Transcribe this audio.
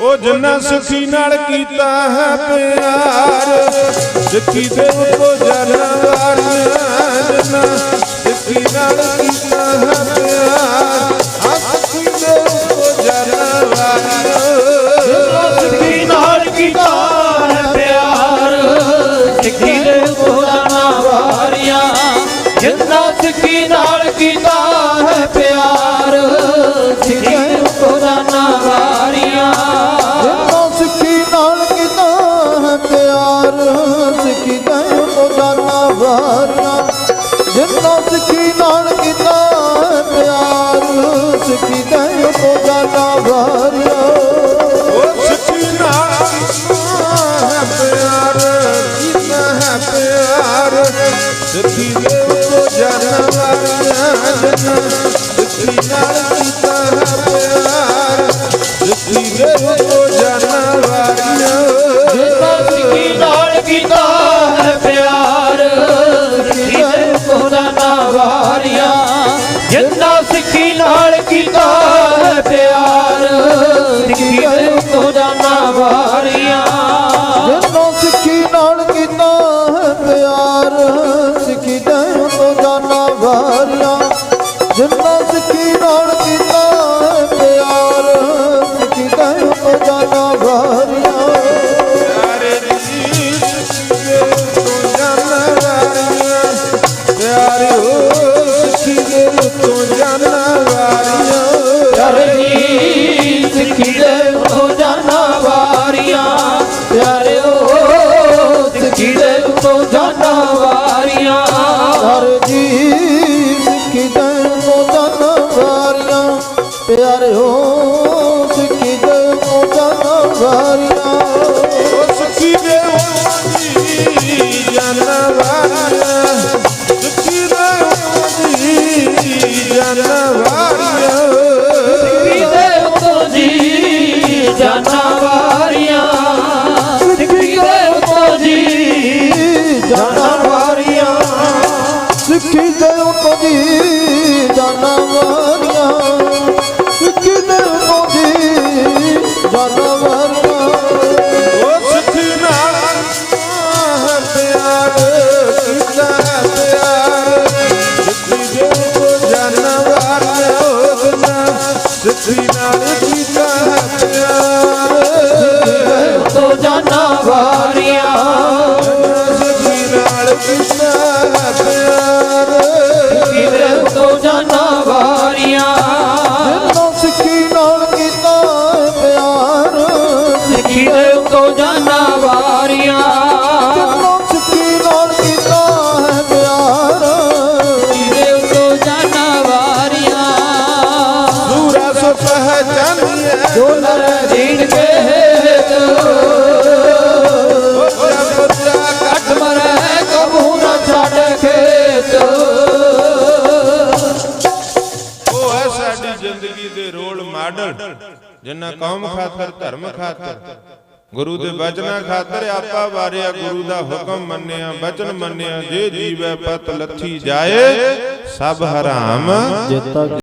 ਉਹ ਜਿੰਨਾ ਸੁਖੀ ਨਾਲ ਕੀਤਾ ਹੈ ਪਿਆਰ, ਸਿੱਖੀ ਦੇ ਉੱਤੋਂ ਜਨਵਾਰੀਆਂ ਜਿੰਨਾ ਸਿੱਖੀ ਨਾਲ ਕੀਤਾ ਹੈ ਪਿਆਰ ਆ ਸਿੱਖੀ ਦੇ ਉੱਤੋਂ ਜਨਵਾਰੀਆਂ ਸਿੱਖੀ ਨਾਲ ਕੀਤਾ ਹੈ ਪਿਆਰ, ਸਿੱਖੀ ਦੇ ਕੋਦਾਨਾ ਵਾਰੀਆਂ ਜਿੰਨਾ ਸਿੱਖੀ ਨਾਲ ਕੀਤਾ ਸਿੱਖੀ ਦਾ ਕੋਦਾਨਾ ਵਾਰੀਆਂ, ਜਿੰਨਾ ਸਿੱਖੀ ਨਾਲ ਕੀਤਾ ਪਿਆਰ, ਸਿੱਖੀ ਦਾ ਕੋਦਾਨਾ ਵਾਰੀਆਂ। ਉਹ ਸਿੱਖੀ ਨਾਲ ਹੈ ਪਿਆਰ ਕੀਤਾ ਹੈ ਪਿਆਰ, ਸਿੱਖੀ ਦੇ ਉੱਤੋਂ ਜਨਵਾਰੀਆਂ ਜਿੰਨਾ ਸਿੱਖੀ ਨਾਲ ਕੀਤਾ ਹੈ ਪਿਆਰ, ਸਿੱਖੀ ਦੇ ਜਿੰਨਾ ਸਿੱਖੀ ਨਾਲ ਕੀਤਾ ਹੈ ਪਿਆਰ, ਸਿੱਖੀ ਦੇ ਕੋਦਾਨਾ ਵਾਰੀਆਂ। ਜਿੰਨਾ ਸਿੱਖੀ ਨਾਲ ਕੀਤਾ ਹੈ ਪਿਆਰ, ਸਿੱਖੀ ਦਾ ਕੋਦਾਨਾ ਵਾਰੀਆਂ। ਜਿੰਨਾ ਪਿਆਰੇ ਮਾਡਲ ਜਿਨ੍ਹਾਂ ਕੌਮ ਖਾਤਰ, ਧਰਮ ਖਾਤਰ। ਗੁਰੂ ਦੇ ਬਚਨਾਂ ਖਾਤਰ ਆਪਾ ਵਾਰਿਆ, ਗੁਰੂ ਦਾ ਹੁਕਮ ਮੰਨਿਆ, ਬਚਨ ਮੰਨਿਆ, ਜੇ ਜੀਵੈ ਪਤ ਲੱਥੀ ਜਾਏ, ਸਭ ਹਰਾਮ। ਜਿੱਤਾ